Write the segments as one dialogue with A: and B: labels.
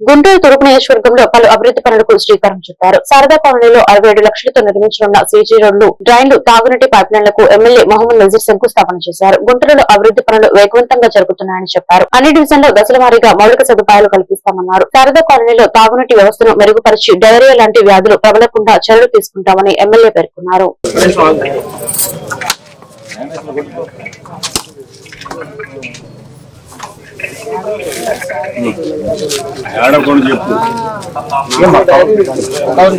A: గుంటూరు తూర్పు నియోజకవర్గంలో పలు అభివృద్ధి పనులకు శ్రీకారం చుట్టారు. శారదా కాలనీలో అరవై ఏడు లక్షలతో నిర్మించనున్న సీజీ రోడ్లు డ్రైన్లు తాగునీటి పైప్లైన్లకు ఎమ్మెల్యే మహమ్మద్ నజీర్ శంకుస్థాపన చేశారు. గుంటూరులో అభివృద్ధి పనులు వేగవంతంగా జరుగుతున్నాయని చెప్పారు. అన్ని డివిజన్లో దశల వారీగా మౌలిక సదుపాయాలు కల్పిస్తామన్నారు. శారదా కాలనీలో తాగునీటి వ్యవస్థను మెరుగుపరిచి డయేరియా లాంటి వ్యాధులు ప్రబలకుండా చర్యలు తీసుకుంటామని ఎమ్మెల్యే పేర్కొన్నారు.
B: ఆడకుండా చెప్పు మిక్కు వాళ్ళు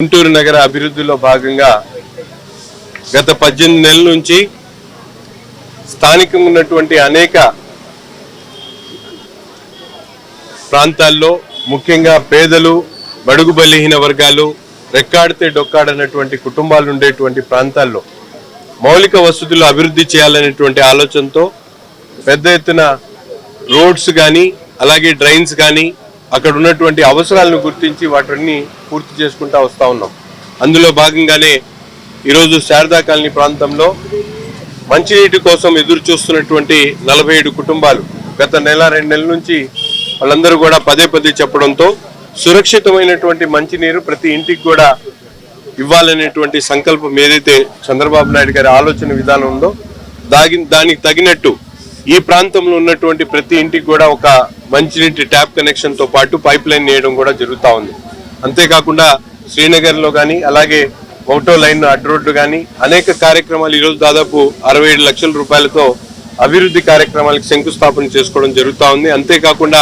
C: గుంటూరు నగర అభివృద్ధిలో భాగంగా గత పద్దెనిమిది నెలల నుంచి స్థానికంగా ఉన్నటువంటి అనేక ప్రాంతాల్లో ముఖ్యంగా పేదలు బడుగు బలహీన వర్గాలు రెక్కాడితే డొక్కాడనటువంటి కుటుంబాలు ఉండేటువంటి ప్రాంతాల్లో మౌలిక వసతులు అభివృద్ధి చేయాలనేటువంటి ఆలోచనతో పెద్ద ఎత్తున రోడ్స్ కానీ అలాగే డ్రైన్స్ కానీ అక్కడ ఉన్నటువంటి అవసరాలను గుర్తించి వాటిని పూర్తి చేసుకుంటా వస్తూ ఉన్నాం. అందులో భాగంగానే ఈరోజు శారదా కాలనీ ప్రాంతంలో మంచినీటి కోసం ఎదురు చూస్తున్నటువంటి నలభై ఏడు కుటుంబాలు గత నెల రెండు నెలల నుంచి వాళ్ళందరూ కూడా పదే పదే చెప్పడంతో సురక్షితమైనటువంటి మంచినీరు ప్రతి ఇంటికి కూడా ఇవ్వాలనేటువంటి సంకల్పం ఏదైతే చంద్రబాబు నాయుడు గారి ఆలోచన విధానం ఉందో దాగి దానికి తగినట్టు ఈ ప్రాంతంలో ఉన్నటువంటి ప్రతి ఇంటికి కూడా ఒక మంచినీటి ట్యాప్ కనెక్షన్తో పాటు పైప్ లైన్ వేయడం కూడా జరుగుతూ ఉంది. అంతేకాకుండా శ్రీనగర్లో కానీ అలాగే ఒకటో లైన్ అడ్డు రోడ్డు కానీ అనేక కార్యక్రమాలు ఈరోజు దాదాపు అరవై ఏడు లక్షల రూపాయలతో అభివృద్ధి కార్యక్రమాలకు శంకుస్థాపన చేసుకోవడం జరుగుతూ ఉంది. అంతేకాకుండా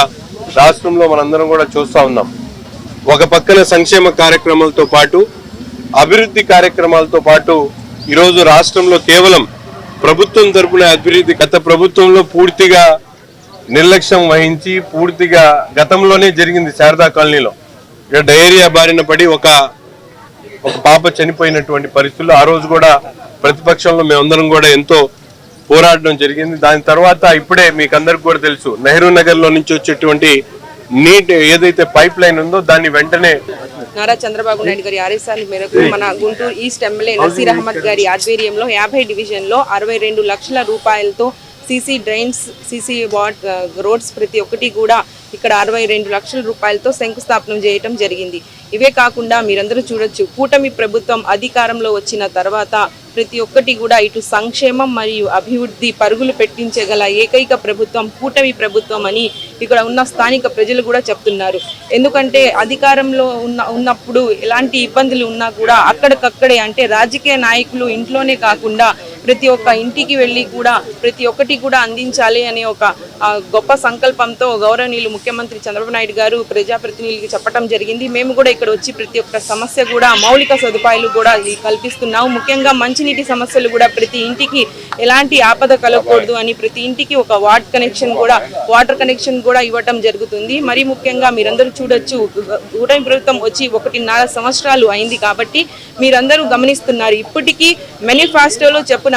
C: రాష్ట్రంలో మనందరం కూడా చూస్తూ ఉన్నాం. ఒక పక్కన సంక్షేమ కార్యక్రమాలతో పాటు అభివృద్ధి కార్యక్రమాలతో పాటు ఈరోజు రాష్ట్రంలో కేవలం ప్రభుత్వం తరపున అభివృద్ధి గత ప్రభుత్వంలో పూర్తిగా నిర్లక్ష్యం వహించి పూర్తిగా గతంలోనే జరిగింది శారదా కాలనీలో. ఇక్కడ డయేరియా బారిన పడి ఒక ఒక పాప చనిపోయినటువంటి పరిస్థితుల్లో ఆ రోజు కూడా ప్రతిపక్షంలో మేమందరం కూడా ఎంతో పోరాడడం జరిగింది. దాని తర్వాత ఇప్పుడే మీకు అందరికి కూడా తెలుసు నెహ్రూ నగర్లో నుంచి వచ్చేటువంటి నీట్ ఏదైతే పైప్ లైన్ ఉందో దాన్ని వెంటనే
D: నారా చంద్రబాబు నాయుడు గారి ఆదేశాల మేరకు మన గుంటూరు ఈస్ట్ ఎమ్మెల్యే నసీర్ అహ్మద్ గారి ఆధ్వర్యంలో యాభై డివిజన్లో అరవై రెండు లక్షల రూపాయలతో CC drains CC what roads ప్రతి ఒక్కటి కూడా ఇక్కడ అరవై రెండు లక్షల రూపాయలతో శంకుస్థాపనం చేయటం జరిగింది. ఇవే కాకుండా మీరందరూ చూడొచ్చు కూటమి ప్రభుత్వం అధికారంలో వచ్చిన తర్వాత ప్రతి ఒక్కటి కూడా ఇటు సంక్షేమం మరియు అభివృద్ధి పరుగులు పెట్టించగల ఏకైక ప్రభుత్వం కూటమి ప్రభుత్వం అని ఇక్కడ ఉన్న స్థానిక ప్రజలు కూడా చెప్తున్నారు. ఎందుకంటే అధికారంలో ఉన్న ఉన్నప్పుడు ఎలాంటి ఇబ్బందులు ఉన్నా కూడా అక్కడికక్కడే అంటే రాజకీయ నాయకులు ఇంట్లోనే కాకుండా ప్రతి ఒక్క ఇంటికి వెళ్ళి కూడా ప్రతి ఒక్కటి కూడా అందించాలి అనే ఒక ఆ, గొప్ప సంకల్పంతో గౌరవనీయులు ముఖ్యమంత్రి చంద్రబాబు నాయుడు గారు ప్రజాప్రతినిధులకి చెప్పడం జరిగింది. మేము కూడా ఇక్కడ వచ్చి ప్రతి ఒక్క సమస్య కూడా మౌలిక సదుపాయాలు కూడా కల్పిస్తున్నాము. ముఖ్యంగా మంచినీటి సమస్యలు కూడా ప్రతి ఇంటికి ఎలాంటి ఆపద కలగకూడదు అని ప్రతి ఇంటికి ఒక వాటర్ కనెక్షన్ కూడా వాటర్ కనెక్షన్ కూడా ఇవ్వటం జరుగుతుంది. మరి ముఖ్యంగా మీరందరూ చూడొచ్చు కూటమి ప్రభుత్వం వచ్చి ఒకటిన్నర సంవత్సరాలు అయింది కాబట్టి మీరందరూ గమనిస్తున్నారు. ఇప్పటికీ మేనిఫెస్టోలో చెప్పిన